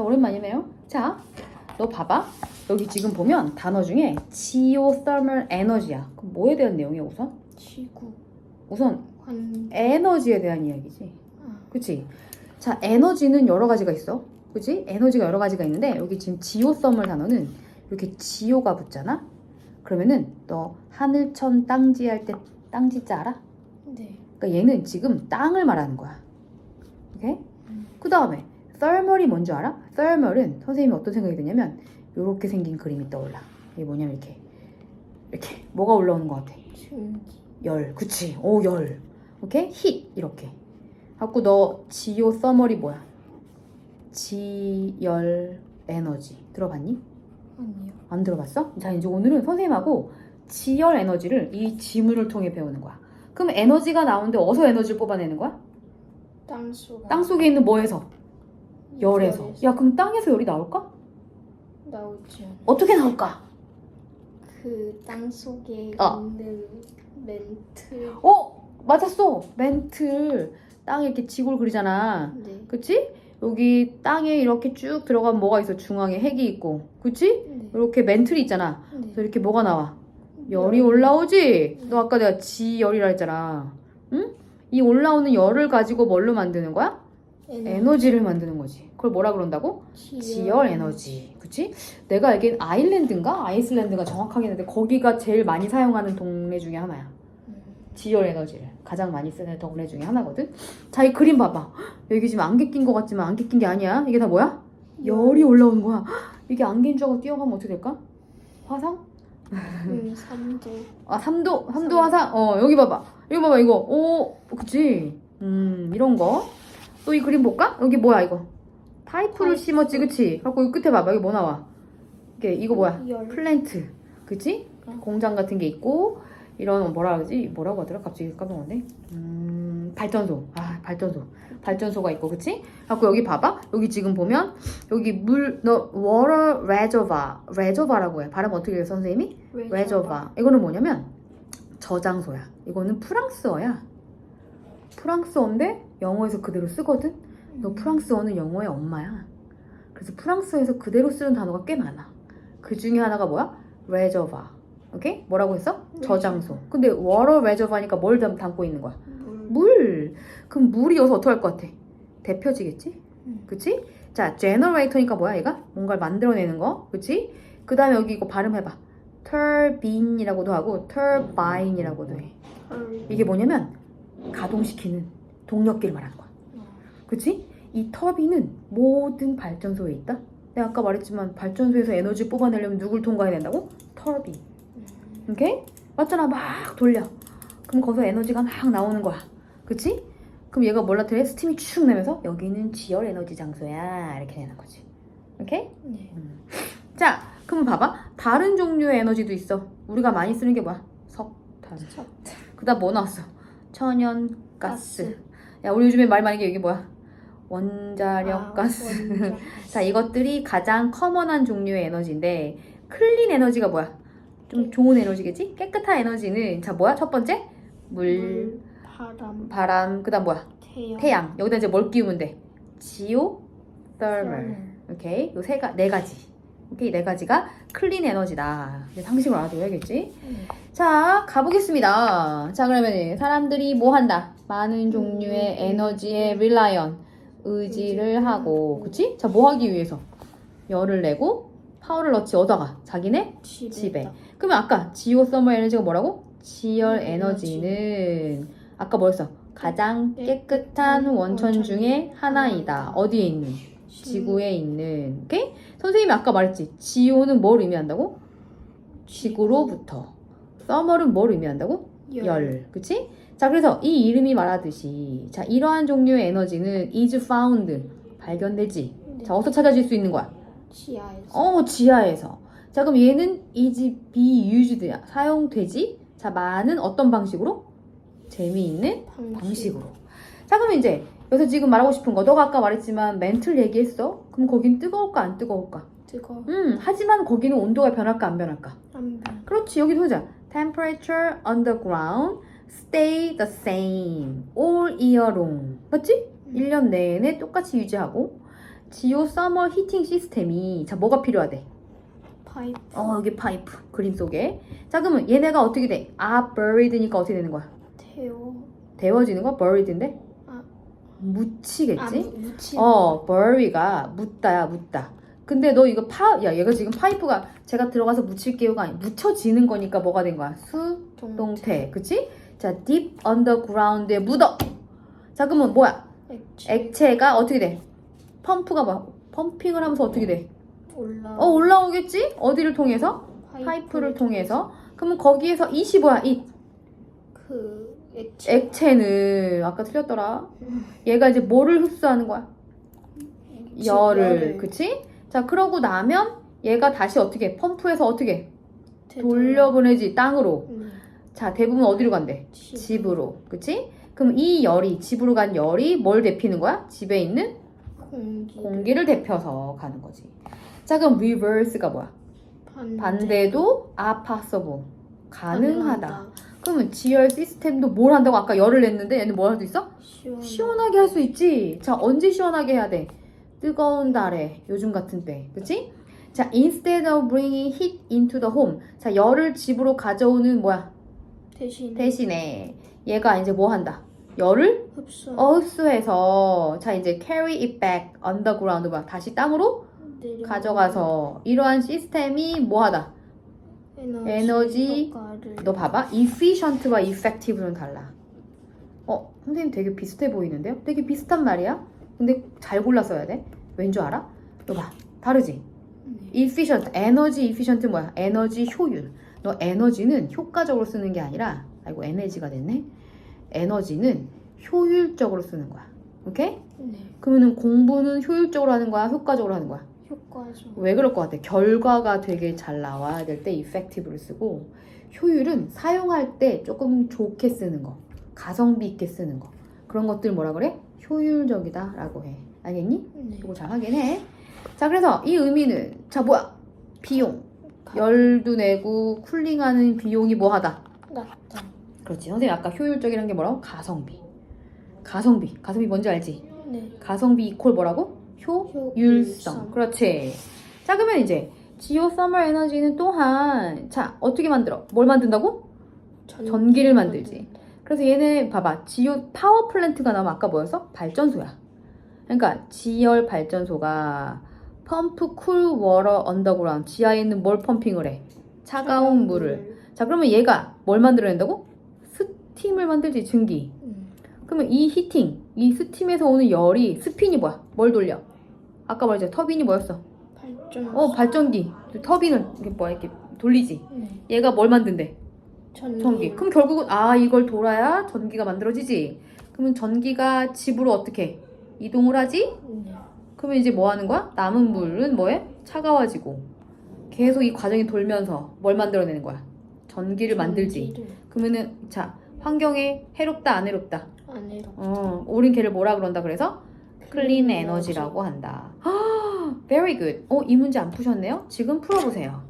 자, 오랜만이네요. 자, 너 봐봐. 여기 지금 보면 단어 중에 geothermal energy야. 그럼 뭐에 대한 내용이야, 우선? 지구 우선 환 에너지에 대한 이야기지. 아, 그치? 자, 에너지는 여러 가지가 있어. 그치? 에너지가 여러 가지가 있는데, 여기 지금 지오썸을 단어는 이렇게 지오가 붙잖아? 그러면은 너 하늘천 땅지 할 때 땅지자 알아? 네. 그러니까 얘는 지금 땅을 말하는 거야. 오케이? 음. 그 다음에 thermal이 뭔지 알아? thermal은 선생님이 어떤 생각이 드냐면 이렇게 생긴 그림이 떠올라. 이게 뭐냐면 이렇게 이렇게 뭐가 올라오는 것 같아? 열, 그치? 오 열. 오케이? 힛 이렇게. 갖고 너 지오 서머리 뭐야? 지열 에너지 들어봤니? 아니요. 안 들어봤어? 자 이제 오늘은 선생님하고 지열 에너지를 이 지문을 통해 배우는 거야. 그럼 에너지가 나오는데 어디서 에너지를 뽑아내는 거야? 땅 속에 땅 속에 있는 뭐에서? 열에서. 열에서 야 그럼 땅에서 열이 나올까? 나오지. 어떻게 나올까? 그 땅 속에 어. 있는 멘트 어 맞았어. 멘틀 땅에 이렇게 지골 그리잖아. 네. 그치? 여기 땅에 이렇게 쭉 들어가면 뭐가 있어? 중앙에 핵이 있고, 그치? 네. 이렇게 멘틀이 있잖아. 네. 그래서 이렇게 뭐가 나와? 열이 올라오지? 너 아까 내가 지열이라 했잖아. 응? 이 올라오는 열을 가지고 뭘로 만드는 거야? 에너지 를 만드는 거지. 그걸 뭐라 그런다고? 지열 에너지. 그치? 내가 알기엔 아일랜드인가? 아이슬란드가 정확하게 있는데 거기가 제일 많이 사용하는 동네 중에 하나야. 음. 지열 에너지를 가장 많이 쓰는 동네 중에 하나거든. 자, 이 그림 봐봐. 헉, 여기 지금 안개 낀 것 같지만 안개 낀 게 아니야. 이게 다 뭐야? 열이 올라오는 거야. 헉, 이게 안개인 줄 알고 뛰어가면 어떻게 될까? 화상? 음, 3도 아, 3도, 3도 화상? 어, 여기 봐봐. 여기 봐봐, 이거. 오, 그치? 음, 이런 거. 또 이 그림 볼까? 여기 뭐야, 이거? 파이프를 파이프. 심었지, 그치? 갖고 이 끝에 봐봐. 여기 뭐 나와? 이게, 이거 뭐야? 열 플랜트. 그치? 어. 공장 같은 게 있고, 이런, 뭐라 그러지? 뭐라고 하더라? 갑자기 까먹었네. 음, 발전소. 아, 발전소. 발전소가 있고, 그치? 갖고 여기 봐봐. 여기 지금 보면, 여기 물, 너, water reservoir. reservoir라고 해. 발음 어떻게 해, 선생님이? reservoir. 이거는 뭐냐면, 저장소야. 이거는 프랑스어야. 프랑스어인데, 영어에서 그대로 쓰거든? 너 프랑스어는 영어의 엄마야. 그래서 프랑스어에서 그대로 쓰는 단어가 꽤 많아. 그 중에 하나가 뭐야? reservoir. 오케이? 뭐라고 했어? 저장소. 근데 water reservoir니까 뭘 담- 담고 있는 거야? 물, 물. 그럼 물이 여기서 어떻게 할것 같아? 데펴지겠지? 음. 그치? 자, generator니까 뭐야, 얘가? 뭔가를 만들어내는 거. 그치? 그 다음에 여기 이거 발음해봐. turbine이라고도 하고 turbine이라고도 해. 헐. 이게 뭐냐면 가동시키는 동력기를 말하는 거야. 어. 그치? 이 터빈은 모든 발전소에 있다. 내가 아까 말했지만 발전소에서 에너지 뽑아내려면 누굴 통과해야 된다고? 터빈. 음. 오케이? 맞잖아. 막 돌려. 그럼 거기서 에너지가 막 나오는 거야. 그치? 그럼 얘가 뭘 나타내? 스팀이 쭉 내면서 여기는 지열 에너지 장소야. 이렇게 되는 거지. 오케이? 네. 자, 그럼 봐봐. 다른 종류의 에너지도 있어. 우리가 많이 쓰는 게 뭐야? 석탄. 첫그 다음 뭐 나왔어? 천연가스. 야, 우리 요즘에 말 많이 게 이게 뭐야? 원자력 아, 가스. 자, 이것들이 가장 커먼한 종류의 에너지인데, 클린 에너지가 뭐야? 좀 좋은 에너지겠지? 깨끗한 에너지는, 자, 뭐야? 첫 번째? 물, 물, 바람, 바람, 그 다음 뭐야? 태양, 태양. 여기다 이제 뭘 끼우면 돼? 지오, thermal. 썰. 오케이? 요 세 가, 네 가지. 오케이? 네 가지가 클린 에너지다. 이제 상식으로 알아둬야겠지? 네. 자, 가보겠습니다. 자, 그러면 사람들이 뭐 한다? 많은 종류의 음. 에너지에 on. 의지를 의지를 하고, 하고. 그치? 자, 뭐 하기 위해서? 열을 내고, 파워를 넣지, 어디다가? 자기네? 집에, 집에. 딱. 그러면 아까 지오 서머 에너지가 뭐라고? 지열 음, 에너지는, 아까 뭐였어? 가장 깨끗한 원천 중에 하나이다. 어디에 있는? 지- 지구에 있는. 오케이? 선생님이 아까 말했지. 지오는 뭘 의미한다고? 지구로부터. 서머는 뭘 의미한다고? 열. 그치? 자, 그래서 이 이름이 말하듯이, 자, 이러한 종류의 에너지는 is found. 발견되지. 네. 자, 어디서 찾아질 수 있는 거야? 지하에서 어, 지하에서. 자, 그럼 얘는 is be used. 사용되지? 자, 많은 어떤 방식으로? 재미있는 방식. 방식으로. 자, 그럼 이제, 여기서 지금 말하고 싶은 거, 너가 아까 말했지만 멘틀 얘기했어? 그럼 거긴 뜨거울까, 안 뜨거울까? 뜨거 음, 하지만 거기는 온도가 변할까, 안 변할까? 안변 그렇지 여기 보자 temperature underground stay the same all year long 맞지? 1년 내내 똑같이 유지하고 지오 서머 히팅 시스템이 자 뭐가 필요하대? 파이프. 어 여기 파이프 그림 속에 자 그러면 얘네가 어떻게 돼? 아 buried니까 어떻게 되는 거야? 태워. 데워지는 거 buried인데? 아. 묻히겠지? 아, 무- 묻히. 어 bury가 묻다야 묻다 근데 너 이거 파, 야 얘가 지금 파이프가 제가 들어가서 묻힐게요가 아니 묻혀지는 거니까 뭐가 된 거야? 수 동태 그치? 자 deep underground에 묻어 자 그러면 뭐야? 액체. 액체가 어떻게 돼? 펌프가 뭐 펌핑을 하면서 어떻게 돼? 올라. 어 올라오겠지? 어디를 통해서? 파이프를 통해서 그러면 거기에서 이이 뭐야? 이 그 액체. 액체는 아까 틀렸더라 얘가 이제 뭐를 흡수하는 거야? 열을 그치? 자 그러고 나면 얘가 다시 어떻게 해? 펌프해서 어떻게 해? 돌려보내지 땅으로 네. 자 대부분 어디로 간대? 집. 집으로 그치? 그럼 이 열이 집으로 간 열이 뭘 데피는 거야? 집에 있는 공기. 공기를 데펴서 가는 거지 자 그럼 reverse가 뭐야? 반대. 반대도 are possible 가능하다 그러면 지열 시스템도 뭘 한다고 아까 열을 냈는데 얘는 뭘 할 수 있어? 시원. 시원하게 할 수 있지. 자, 언제 시원하게 해야 돼? 뜨거운 달에, 요즘 같은 때. 그치? 자, instead of bringing heat into the home. 자, 열을 집으로 가져오는 뭐야? 대신. 대신에 얘가 이제 뭐 한다? 열을 흡수. 어, 흡수해서 자, 이제 carry it back underground 뭐야? 다시 땅으로 내려. 가져가서 이러한 시스템이 뭐 하다? 에너지. 너 봐봐. efficient와 effective는 달라. 어, 선생님 되게 비슷해 보이는데요? 되게 비슷한 말이야. 근데 잘 골라 써야 돼. 왠 줄 알아? 너 봐. 다르지? 네. efficient, 에너지 efficient 뭐야? 에너지 효율. 너 에너지는 효과적으로 쓰는 게 아니라, 아이고, 에너지가 됐네? 에너지는 효율적으로 쓰는 거야. 오케이? 네. 그러면은 공부는 효율적으로 하는 거야? 효과적으로 하는 거야? 효과죠. 왜 그럴 것 같아? 결과가 되게 잘 나와야 될 때 effective를 쓰고 효율은 사용할 때 조금 좋게 쓰는 거, 가성비 있게 쓰는 거 그런 것들 뭐라 그래? 효율적이다라고 해. 알겠니? 네. 이거 잘 확인해. 자, 그래서 이 의미는 자 뭐야? 비용. 열도 내고 쿨링하는 비용이 뭐하다? 낮다. 그렇지. 선생님 아까 효율적이라는 게 뭐라고? 가성비. 가성비. 가성비 뭔지 알지? 네. 가성비 이퀄 뭐라고? 효율성. 그렇지. 자, 그러면 이제 지오 서머 에너지는 또한 자, 어떻게 만들어? 뭘 만든다고? 전기를 만들지. 그래서 얘는 봐봐. 지오 파워 플랜트가 나오면 아까 뭐였어? 발전소야. 그러니까 지열 발전소가 펌프 쿨 워러 언더그라운드 지하에 있는 뭘 펌핑을 해? 차가운 물을. 자, 그러면 얘가 뭘 만들어낸다고? 스팀을 만들지, 증기. 음. 그러면 이 히팅, 이 스팀에서 오는 열이 스핀이 뭐야? 뭘 돌려? 아까 말했잖아. 터빈이 뭐였어? 발전. 어, 발전기. 터빈을 이렇게 뭐야 이렇게 돌리지. 네. 얘가 뭘 만든대? 전기. 전기. 그럼 결국은 아 이걸 돌아야 전기가 만들어지지. 그러면 전기가 집으로 어떻게 이동을 하지? 네. 그러면 이제 뭐 하는 거야? 남은 물은 뭐해? 차가워지고. 계속 이 과정이 돌면서 뭘 만들어내는 거야? 전기를 만들지. 전기를 그러면은 자 환경에 해롭다 안 해롭다? 안 해로. 어, 우린 걔를 뭐라 그런다 그래서 클린 에너지라고 한다. 아, very good. 어, 이 문제 안 푸셨네요? 지금 풀어보세요.